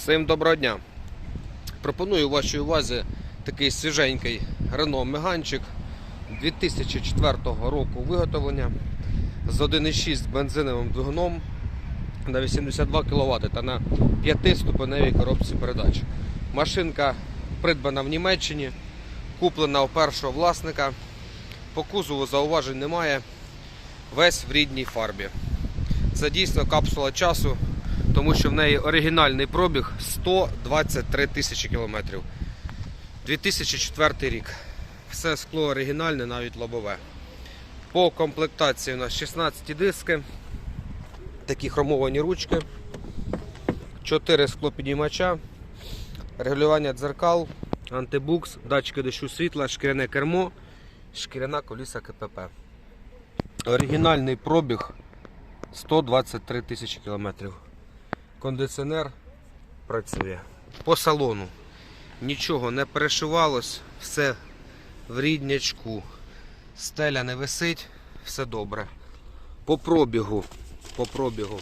Всім доброго дня. Пропоную вашій увазі такий свіженький Renault Megane 2004 року виготовлення з 1,6 бензиновим двигуном на 82 кВт та на 5-ступеневій коробці передач. Машинка придбана в Німеччині, куплена у першого власника. По кузову зауважень немає. Весь в рідній фарбі. Це дійсно капсула часу, тому що в неї оригінальний пробіг 123 тисячі кілометрів. 2004 рік. Все скло оригінальне, навіть лобове. По комплектації у нас 16 диски, такі хромовані ручки, 4 склопідіймача, регулювання дзеркал, антибукс, датчики дощу світла, шкіряне кермо, шкіряна коліса КПП. Оригінальний пробіг 123 тисячі кілометрів. Кондиціонер працює. По салону нічого не перешивалось, все в ріднячку. Стеля не висить, все добре. По пробігу. По пробігу.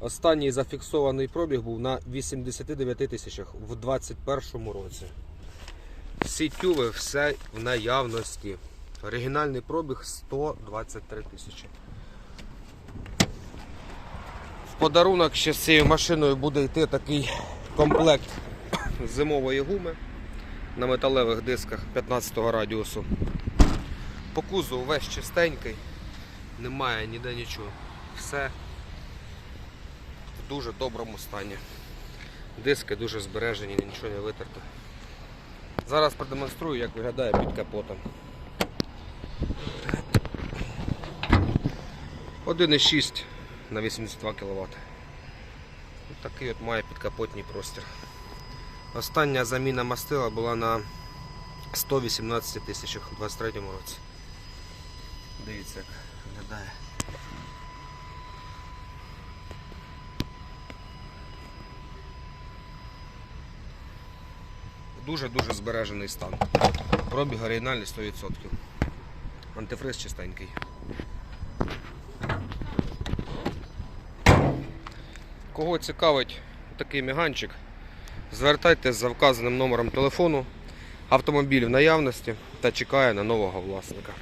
Останній зафіксований пробіг був на 89 тисячах в 2021 році. Всі тюви, все в наявності. Оригінальний пробіг 123 тисячі. Подарунок ще з цією машиною буде йти такий комплект зимової гуми на металевих дисках 15 радіусу. По кузову весь чистенький, немає ніде нічого. Все в дуже доброму стані. Диски дуже збережені, нічого не витерто. Зараз продемонструю, як виглядає під капотом. 1,6 на 82 кВт. Такий от має підкапотний простір. Остання заміна мастила була на 118 тисячах у 23 році. Дивіться, як виглядає. Дуже-дуже збережений стан. Пробіг оригінальний 100%. Антифриз чистенький. Кого цікавить такий міганчик, звертайтеся за вказаним номером телефону. Автомобіль в наявності та чекає на нового власника.